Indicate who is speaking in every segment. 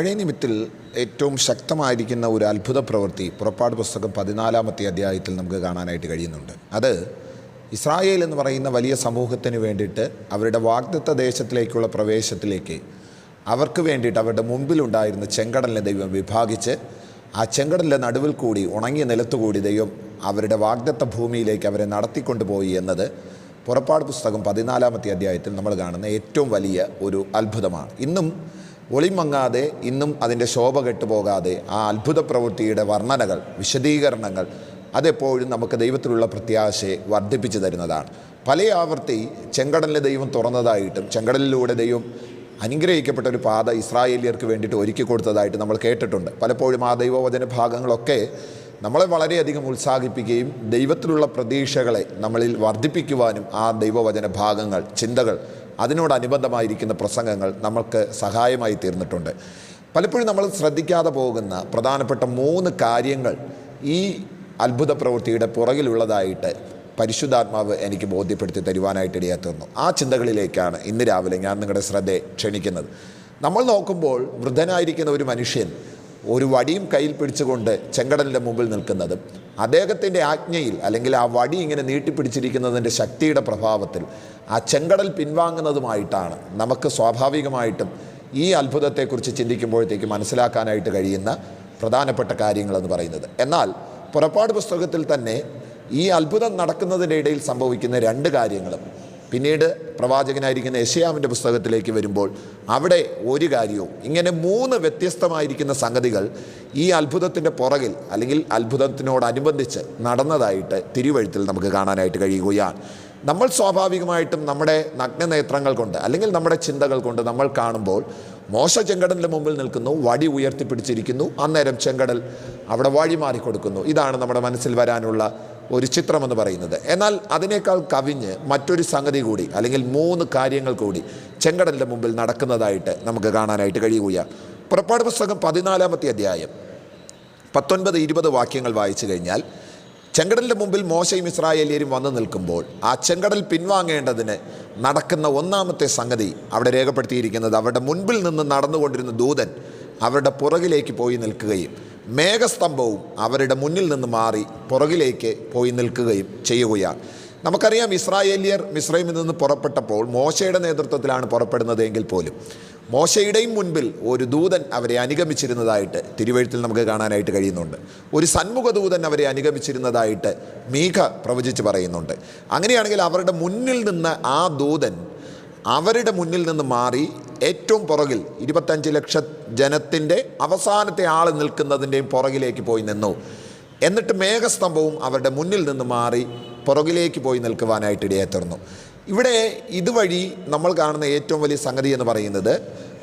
Speaker 1: പഴയ നിമിത്തിൽ ഏറ്റവും ശക്തമായിരിക്കുന്ന ഒരു അത്ഭുത പ്രവൃത്തി പുറപ്പാട് പുസ്തകം പതിനാലാമത്തെ അധ്യായത്തിൽ നമുക്ക് കാണാനായിട്ട് കഴിയുന്നുണ്ട്. അത് ഇസ്രായേൽ എന്ന് പറയുന്ന വലിയ സമൂഹത്തിന് വേണ്ടിയിട്ട് അവരുടെ വാഗ്ദത്ത ദേശത്തിലേക്കുള്ള പ്രവേശത്തിലേക്ക് അവർക്ക് വേണ്ടിയിട്ട് അവരുടെ മുമ്പിലുണ്ടായിരുന്ന ചെങ്കടലിനെ ദൈവം വിഭാഗിച്ച് ആ ചെങ്കടലിന്റെ നടുവിൽ കൂടി ഉണങ്ങിയ നിലത്തുകൂടി ദൈവം അവരുടെ വാഗ്ദത്ത ഭൂമിയിലേക്ക് അവരെ നടത്തിക്കൊണ്ടുപോയി എന്നത് പുറപ്പാട് പുസ്തകം പതിനാലാമത്തെ അധ്യായത്തിൽ നമ്മൾ കാണുന്ന ഏറ്റവും വലിയ ഒരു അത്ഭുതമാണ്. ഇന്നും ഒളിമങ്ങാതെ ഇന്നും അതിന്റെ ശോഭ കെട്ടുപോകാതെ ആ അത്ഭുത പ്രവൃത്തിയുടെ വർണനകൾ വിശദീകരണങ്ങൾ അതെപ്പോഴും നമുക്ക് ദൈവത്തിലുള്ള പ്രത്യാശയെ വർദ്ധിപ്പിച്ചു തരുന്നതാണ്. പല ആവർത്തി ചെങ്കടലിലെ ദൈവം തുറന്നതായിട്ടും ചെങ്കടലിലൂടെ ദൈവം അനുഗ്രഹിക്കപ്പെട്ട ഒരു പാത ഇസ്രായേലിയർക്ക് വേണ്ടിയിട്ട് ഒരുക്കി കൊടുത്തതായിട്ട് നമ്മൾ കേട്ടിട്ടുണ്ട്. പലപ്പോഴും ആ ദൈവവചന ഭാഗങ്ങളൊക്കെ നമ്മളെ വളരെയധികം ഉത്സാഹിപ്പിക്കുകയും ദൈവത്തിലുള്ള പ്രതീക്ഷകളെ നമ്മളിൽ വർദ്ധിപ്പിക്കുവാനും ആ ദൈവവചന ഭാഗങ്ങൾ ചിന്തകൾ അതിനോടനുബന്ധമായിരിക്കുന്ന പ്രസംഗങ്ങൾ നമ്മൾക്ക് സഹായമായി തീർന്നിട്ടുണ്ട്. പലപ്പോഴും നമ്മൾ ശ്രദ്ധിക്കാതെ പോകുന്ന പ്രധാനപ്പെട്ട മൂന്ന് കാര്യങ്ങൾ ഈ അത്ഭുത പ്രവൃത്തിയുടെ പുറകിലുള്ളതായിട്ട് പരിശുദ്ധാത്മാവ് എനിക്ക് ബോധ്യപ്പെടുത്തി തരുവാനായിട്ട് ഇടയാത്തീർന്നു ആ ചിന്തകളിലേക്കാണ് ഇന്ന് രാവിലെ ഞാൻ നിങ്ങളുടെ ശ്രദ്ധയെ ക്ഷണിക്കുന്നത്. നമ്മൾ നോക്കുമ്പോൾ വൃദ്ധനായിരിക്കുന്ന ഒരു മനുഷ്യൻ ഒരു വടിയും കയ്യിൽ പിടിച്ചുകൊണ്ട് ചെങ്കടലിന്റെ മുമ്പിൽ നിൽക്കുന്നത്. അദ്ദേഹത്തിന്റെ ആജ്ഞയിൽ അല്ലെങ്കിൽ ആ വടി ഇങ്ങനെ നീട്ടിപ്പിടിച്ചിരിക്കുന്നതിന്റെ ശക്തിയുടെ പ്രഭാവത്തിൽ ആ ചെങ്കടൽ പിൻവാങ്ങുന്നതുമായിട്ടാണ് നമുക്ക് സ്വാഭാവികമായിട്ടും ഈ അത്ഭുതത്തെക്കുറിച്ച് ചിന്തിക്കുമ്പോഴത്തേക്ക് മനസ്സിലാക്കാനായിട്ട് കഴിയുന്ന പ്രധാനപ്പെട്ട കാര്യങ്ങളെന്ന് പറയുന്നത്. എന്നാൽ പുറപ്പാട് പുസ്തകത്തിൽ തന്നെ ഈ അത്ഭുതം നടക്കുന്നതിന്റെ ഇടയിൽ സംഭവിക്കുന്ന രണ്ട് കാര്യങ്ങളും പിന്നീട് പ്രവാചകനായിരിക്കുന്ന യശയാമിന്റെ പുസ്തകത്തിലേക്ക് വരുമ്പോൾ അവിടെ ഒരു കാര്യവും ഇങ്ങനെ മൂന്ന് വ്യത്യസ്തമായിരിക്കുന്ന സംഗതികൾ ഈ അത്ഭുതത്തിന്റെ പുറകിൽ അല്ലെങ്കിൽ അത്ഭുതത്തിനോടനുബന്ധിച്ച് നടന്നതായിട്ട് തിരുവഴുത്തിൽ നമുക്ക് കാണാനായിട്ട് കഴിയുകയാണ്. നമ്മൾ സ്വാഭാവികമായിട്ടും നമ്മുടെ നഗ്നനേത്രങ്ങൾ കൊണ്ട് അല്ലെങ്കിൽ നമ്മുടെ ചിന്തകൾ കൊണ്ട് നമ്മൾ കാണുമ്പോൾ മോശ ചെങ്കടലിന്റെ മുമ്പിൽ നിൽക്കുന്നു വടി ഉയർത്തിപ്പിടിച്ചിരിക്കുന്നു അന്നേരം ചെങ്കടൽ അവിടെ വഴി മാറിക്കൊടുക്കുന്നു ഇതാണ് നമ്മുടെ മനസ്സിൽ വരാനുള്ള ഒരു ചിത്രമെന്ന് പറയുന്നത്. എന്നാൽ അതിനേക്കാൾ കവിഞ്ഞ് മറ്റൊരു സംഗതി കൂടി അല്ലെങ്കിൽ മൂന്ന് കാര്യങ്ങൾ കൂടി ചെങ്കടലിന്റെ മുമ്പിൽ നടക്കുന്നതായിട്ട് നമുക്ക് കാണാനായിട്ട് കഴിയുകയാണ്. പുറപ്പാട് പുസ്തകം പതിനാലാമത്തെ അധ്യായം പത്തൊൻപത് ഇരുപത് വാക്യങ്ങൾ വായിച്ചു കഴിഞ്ഞാൽ ചെങ്കടലിന്റെ മുമ്പിൽ മോശയും ഇസ്രായേലിയരും വന്നു നിൽക്കുമ്പോൾ ആ ചെങ്കടൽ പിൻവാങ്ങേണ്ടതിന് നടക്കുന്ന ഒന്നാമത്തെ സംഗതി അവിടെ രേഖപ്പെടുത്തിയിരിക്കുന്നത് അവരുടെ മുൻപിൽ നിന്ന് നടന്നുകൊണ്ടിരുന്ന ദൂതൻ അവരുടെ പുറകിലേക്ക് പോയി നിൽക്കുകയും മേഘസ്തംഭവും അവരുടെ മുന്നിൽ നിന്ന് മാറി പുറകിലേക്ക് പോയി നിൽക്കുകയും ചെയ്യുകയാണ്. നമുക്കറിയാം ഇസ്രായേലിയർ മിസ്രൈമിൽ നിന്ന് പുറപ്പെട്ടപ്പോൾ മോശയുടെ നേതൃത്വത്തിലാണ് പുറപ്പെടുന്നത് എങ്കിൽ പോലും. മോശയുടെയും മുൻപിൽ ഒരു ദൂതൻ അവരെ അനുഗമിച്ചിരുന്നതായിട്ട് തിരുവഴുത്തിൽ നമുക്ക് കാണാനായിട്ട് കഴിയുന്നുണ്ട്. ഒരു സന്മുഖ ദൂതൻ അവരെ അനുഗമിച്ചിരുന്നതായിട്ട് മീഘ പ്രവചിച്ച് പറയുന്നുണ്ട്. അങ്ങനെയാണെങ്കിൽ അവരുടെ മുന്നിൽ നിന്ന് ആ ദൂതൻ അവരുടെ മുന്നിൽ നിന്ന് മാറി ഏറ്റവും പുറകിൽ ഇരുപത്തഞ്ച് ലക്ഷ ജനത്തിന്റെ അവസാനത്തെ ആൾ നിൽക്കുന്നതിന്റെയും പുറകിലേക്ക് പോയി നിന്നു. എന്നിട്ട് മേഘസ്തംഭവും അവരുടെ മുന്നിൽ നിന്ന് മാറി പുറകിലേക്ക് പോയി നിൽക്കുവാനായിട്ട് ഇടയാത്തീർന്നു ഇവിടെ ഇതുവഴി നമ്മൾ കാണുന്ന ഏറ്റവും വലിയ സംഗതി എന്ന് പറയുന്നത്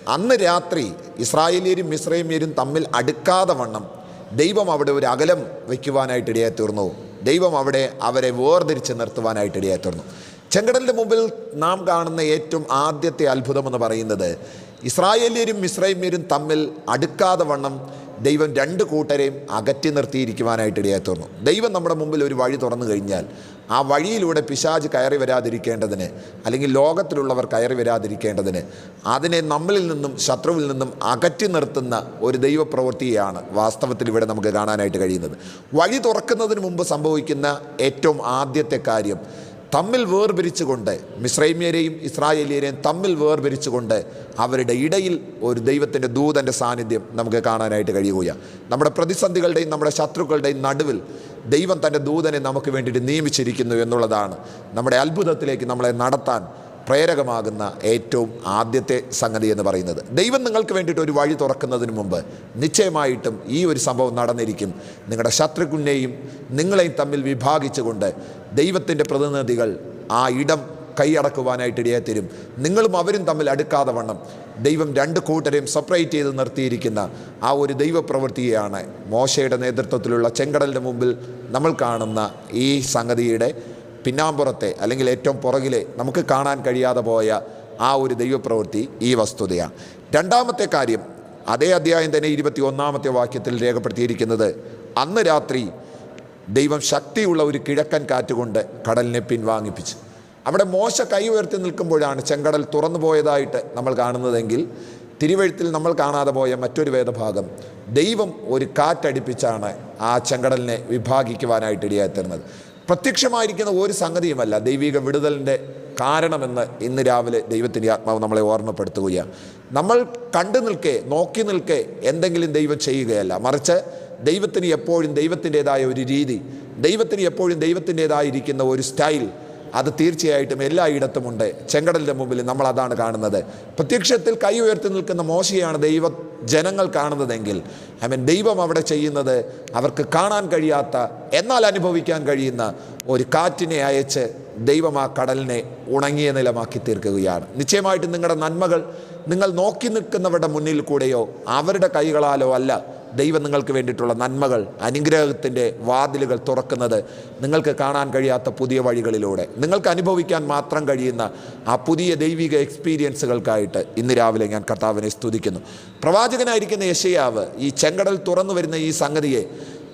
Speaker 1: അന്ന് രാത്രി ഇസ്രായേലിയരും മിശ്രൈമ്യരും തമ്മിൽ അടുക്കാതെ വണ്ണം ദൈവം അവിടെ ഒരു അകലം വയ്ക്കുവാനായിട്ട് ഇടയാത്തീർന്നു ദൈവം അവിടെ അവരെ വേർതിരിച്ച് നിർത്തുവാനായിട്ട് ഇടയാത്തീർന്നു ചെങ്കടലിന്റെ മുമ്പിൽ നാം കാണുന്ന ഏറ്റവും ആദ്യത്തെ അത്ഭുതം എന്ന് പറയുന്നത് ഇസ്രായേലിയരും മിശ്രൈമ്യരും തമ്മിൽ അടുക്കാതെ വണ്ണം ദൈവം രണ്ട് കൂട്ടരെയും അകറ്റി നിർത്തിയിരിക്കുവാനായിട്ട് ഇടയാത്തുന്നു ദൈവം നമ്മുടെ മുമ്പിൽ ഒരു വഴി തുറന്നു കഴിഞ്ഞാൽ ആ വഴിയിലൂടെ പിശാജ് കയറി വരാതിരിക്കേണ്ടതിന് അല്ലെങ്കിൽ ലോകത്തിലുള്ളവർ കയറി വരാതിരിക്കേണ്ടതിന് അതിനെ നമ്മളിൽ നിന്നും ശത്രുവിൽ നിന്നും അകറ്റി നിർത്തുന്ന ഒരു ദൈവപ്രവൃത്തിയാണ് വാസ്തവത്തിൽ ഇവിടെ നമുക്ക് കാണാനായിട്ട് കഴിയുന്നത്. വഴി തുറക്കുന്നതിന് മുമ്പ് സംഭവിക്കുന്ന ഏറ്റവും ആദ്യത്തെ കാര്യം തമ്മിൽ വേർപിരിച്ചുകൊണ്ട് മിശ്രൈമ്യരെയും ഇസ്രായേലിയരെയും തമ്മിൽ വേർപിരിച്ചുകൊണ്ട് അവരുടെ ഇടയിൽ ഒരു ദൈവത്തിന്റെ ദൂതന്റെ സാന്നിധ്യം നമുക്ക് കാണാനായിട്ട് കഴിയുകയാണ്. നമ്മുടെ പ്രതിസന്ധികളുടെയും നമ്മുടെ ശത്രുക്കളുടെയും നടുവിൽ ദൈവം തന്റെ ദൂതനെ നമുക്ക് വേണ്ടിയിട്ട് നിയമിച്ചിരിക്കുന്നു എന്നുള്ളതാണ് നമ്മുടെ അത്ഭുതത്തിലേക്ക് നമ്മളെ നടത്താൻ പ്രേരകമാകുന്ന ഏറ്റവും ആദ്യത്തെ സംഗതി എന്ന് പറയുന്നത്. ദൈവം നിങ്ങൾക്ക് വേണ്ടിയിട്ട് ഒരു വഴി തുറക്കുന്നതിന് മുമ്പ് നിശ്ചയമായിട്ടും ഈ ഒരു സംഭവം നടന്നിരിക്കും. നിങ്ങളുടെ ശത്രുക്കളിനെയും നിങ്ങളെയും തമ്മിൽ വിഭാഗിച്ചുകൊണ്ട് ദൈവത്തിന്റെ പ്രതിനിധികൾ ആ ഇടം കൈയടക്കുവാനായിട്ട് ഇടയാത്തരും നിങ്ങളും അവരും തമ്മിൽ അടുക്കാതെ വണ്ണം. ദൈവം രണ്ട് കൂട്ടരെയും സെപ്പറേറ്റ് ചെയ്ത് നിർത്തിയിരിക്കുന്ന ആ ഒരു ദൈവപ്രവൃത്തിയാണ് മോശയുടെ നേതൃത്വത്തിലുള്ള ചെങ്കടലിന്റെ മുമ്പിൽ നമ്മൾ കാണുന്ന ഈ സംഗതിയുടെ പിന്നാമ്പുറത്തെ അല്ലെങ്കിൽ ഏറ്റവും പുറകിലെ നമുക്ക് കാണാൻ കഴിയാതെ പോയ ആ ഒരു ദൈവപ്രവൃത്തി ഈ വസ്തുതയാണ്. രണ്ടാമത്തെ കാര്യം അതേ അധ്യായം തന്നെ ഇരുപത്തി ഒന്നാമത്തെ വാക്യത്തിൽ രേഖപ്പെടുത്തിയിരിക്കുന്നത് അന്ന് രാത്രി ദൈവം ശക്തിയുള്ള ഒരു കിഴക്കൻ കാറ്റുകൊണ്ട് കടലിനെ പിൻവാങ്ങിപ്പിച്ചു. അവിടെ മോശ കൈ ഉയർത്തി നിൽക്കുമ്പോഴാണ് ചെങ്കടൽ തുറന്നു പോയതായിട്ട് നമ്മൾ കാണുന്നതെങ്കിൽ തിരുവഴുത്തിൽ നമ്മൾ കാണാതെ പോയ മറ്റൊരു വേദഭാഗം ദൈവം ഒരു കാറ്റടിപ്പിച്ചാണ് ആ ചെങ്കടലിനെ വിഭാഗിക്കുവാനായിട്ട് ഇടയായിത്തരുന്നത് പ്രത്യക്ഷമായിരിക്കുന്ന ഒരു സംഗതിയുമല്ല ദൈവിക വിടുതലിന്റെ കാരണമെന്ന് ഇന്ന് രാവിലെ ദൈവത്തിന്റെ ആത്മാവ് നമ്മളെ ഓർമ്മപ്പെടുത്തുകയാണ്. നമ്മൾ കണ്ടു നിൽക്കേ നോക്കി നിൽക്കേ എന്തെങ്കിലും ദൈവം ചെയ്യുകയല്ല. മറിച്ച് ദൈവത്തിന് എപ്പോഴും ദൈവത്തിന്റേതായ ഒരു രീതി ദൈവത്തിന് എപ്പോഴും ദൈവത്തിന്റേതായിരിക്കുന്ന ഒരു സ്റ്റൈൽ അത് തീർച്ചയായിട്ടും എല്ലായിടത്തുമുണ്ട് ചെങ്കടലിന്റെ മുമ്പിൽ നമ്മൾ അതാണ് കാണുന്നത്. പ്രത്യക്ഷത്തിൽ കൈ ഉയർത്തി നിൽക്കുന്ന മോശയാണ് ദൈവ ജനങ്ങൾ കാണുന്നതെങ്കിൽ ഐ മീൻ ദൈവം അവിടെ ചെയ്യുന്നത് അവർക്ക് കാണാൻ കഴിയാത്ത എന്നാൽ അനുഭവിക്കാൻ കഴിയുന്ന ഒരു കാറ്റിനെ അയച്ച് ദൈവം ആ കടലിനെ ഉണങ്ങിയ നിലമാക്കി തീർക്കുകയാണ്. നിശ്ചയമായിട്ടും നിങ്ങളുടെ നന്മകൾ നിങ്ങൾ നോക്കി നിൽക്കുന്നവരുടെ മുന്നിൽ കൂടെയോ അവരുടെ കൈകളാലോ അല്ല. ദൈവം നിങ്ങൾക്ക് വേണ്ടിയിട്ടുള്ള നന്മകൾ അനുഗ്രഹത്തിന്റെ വാതിലുകൾ തുറക്കുന്നത് നിങ്ങൾക്ക് കാണാൻ കഴിയാത്ത പുതിയ വഴികളിലൂടെ. നിങ്ങൾക്ക് അനുഭവിക്കാൻ മാത്രം കഴിയുന്ന ആ പുതിയ ദൈവിക എക്സ്പീരിയൻസുകൾക്കായിട്ട് ഇന്ന് രാവിലെ ഞാൻ കർത്താവിനെ സ്തുതിക്കുന്നു. പ്രവാചകനായിരിക്കുന്ന യശയാവ് ഈ ചെങ്കടൽ തുറന്നു വരുന്ന ഈ സംഗതിയെ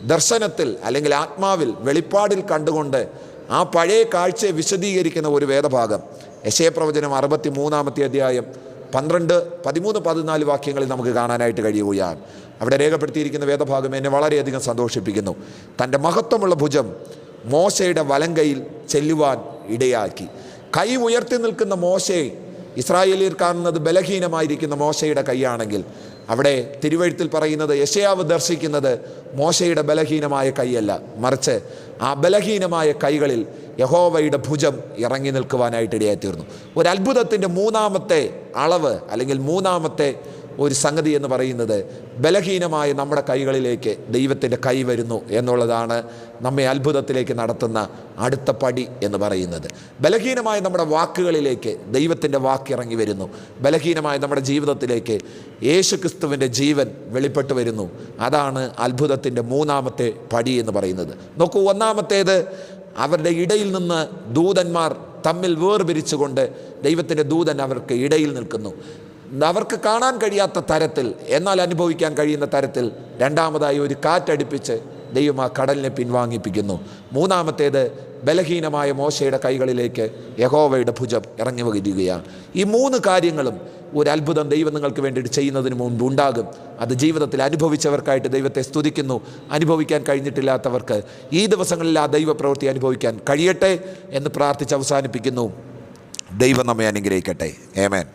Speaker 1: ദർശനത്തിൽ അല്ലെങ്കിൽ ആത്മാവിൽ വെളിപ്പാടിൽ കണ്ടുകൊണ്ട് ആ പഴയ കാഴ്ചയെ വിശദീകരിക്കുന്ന ഒരു വേദഭാഗം. യശയപ്രവചനം അറുപത്തി മൂന്നാമത്തെ അധ്യായം പന്ത്രണ്ട് പതിമൂന്ന് പതിനാല് വാക്യങ്ങളിൽ നമുക്ക് കാണാനായിട്ട് കഴിയുകയാണ്. അവിടെ രേഖപ്പെടുത്തിയിരിക്കുന്ന വേദഭാഗം എന്നെ വളരെയധികം സന്തോഷിപ്പിക്കുന്നു. തന്റെ മഹത്വമുള്ള ഭുജം മോശയുടെ വലങ്കയിൽ ചെല്ലുവാൻ ഇടയാക്കി. കൈ ഉയർത്തി നിൽക്കുന്ന മോശയെ ഇസ്രായേലിൽ കാണുന്നത് ബലഹീനമായിരിക്കുന്ന മോശയുടെ കൈയാണെങ്കിൽ അവിടെ തിരുവഴുത്തിൽ പറയുന്നത് യശയാവ് ദർശിക്കുന്നത് മോശയുടെ ബലഹീനമായ കൈയല്ല. മറിച്ച് ആ ബലഹീനമായ കൈകളിൽ യഹോവയുടെ ഭുജം ഇറങ്ങി നിൽക്കുവാനായിട്ട് ഇടയായിത്തീർന്നു. ഒരു അത്ഭുതത്തിന്റെ മൂന്നാമത്തെ അളവ് അല്ലെങ്കിൽ മൂന്നാമത്തെ ഒരു സംഗതി എന്ന് പറയുന്നത് ബലഹീനമായ നമ്മുടെ കൈകളിലേക്ക് ദൈവത്തിന്റെ കൈ വരുന്നു എന്നുള്ളതാണ് നമ്മെ അത്ഭുതത്തിലേക്ക് നടത്തുന്ന അടുത്ത പടി എന്ന് പറയുന്നത്. ബലഹീനമായ നമ്മുടെ വാക്കുകളിലേക്ക് ദൈവത്തിന്റെ വാക്ക് ഇറങ്ങി വരുന്നു. ബലഹീനമായ നമ്മുടെ ജീവിതത്തിലേക്ക് യേശു ക്രിസ്തുവിന്റെ ജീവൻ വെളിപ്പെട്ടു വരുന്നു. അതാണ് അത്ഭുതത്തിന്റെ മൂന്നാമത്തെ പടി എന്ന് പറയുന്നത്. നോക്കൂ ഒന്നാമത്തേത് അവരുടെ ഇടയിൽ നിന്ന് ദൂതന്മാർ തമ്മിൽ വേർപിരിച്ചുകൊണ്ട് ദൈവത്തിന്റെ ദൂതൻ അവർക്ക് ഇടയിൽ നിൽക്കുന്നു. അവർക്ക് കാണാൻ കഴിയാത്ത തരത്തിൽ എന്നാൽ അനുഭവിക്കാൻ കഴിയുന്ന തരത്തിൽ രണ്ടാമതായി ഒരു കാറ്റടിപ്പിച്ച് ദൈവം ആ കടലിനെ പിൻവാങ്ങിപ്പിക്കുന്നു. മൂന്നാമത്തേത് ബലഹീനമായ മോശയുടെ കൈകളിലേക്ക് യഹോവയുടെ ഭുജം ഇറങ്ങി വരികയാണ്. ഈ മൂന്ന് കാര്യങ്ങളും ഒരു അത്ഭുതം ദൈവം നിങ്ങൾക്ക് വേണ്ടിയിട്ട് ചെയ്യുന്നതിന് മുൻപ് ഉണ്ടാകും. അത് ജീവിതത്തിൽ അനുഭവിച്ചവർക്കായിട്ട് ദൈവത്തെ സ്തുതിക്കുന്നു. അനുഭവിക്കാൻ കഴിഞ്ഞിട്ടില്ലാത്തവർക്ക് ഈ ദിവസങ്ങളിൽ ആ ദൈവപ്രവൃത്തി അനുഭവിക്കാൻ കഴിയട്ടെ എന്ന് പ്രാർത്ഥിച്ച് അവസാനിപ്പിക്കുന്നു. ദൈവം നമ്മെ അനുഗ്രഹിക്കട്ടെ. ഏമേൻ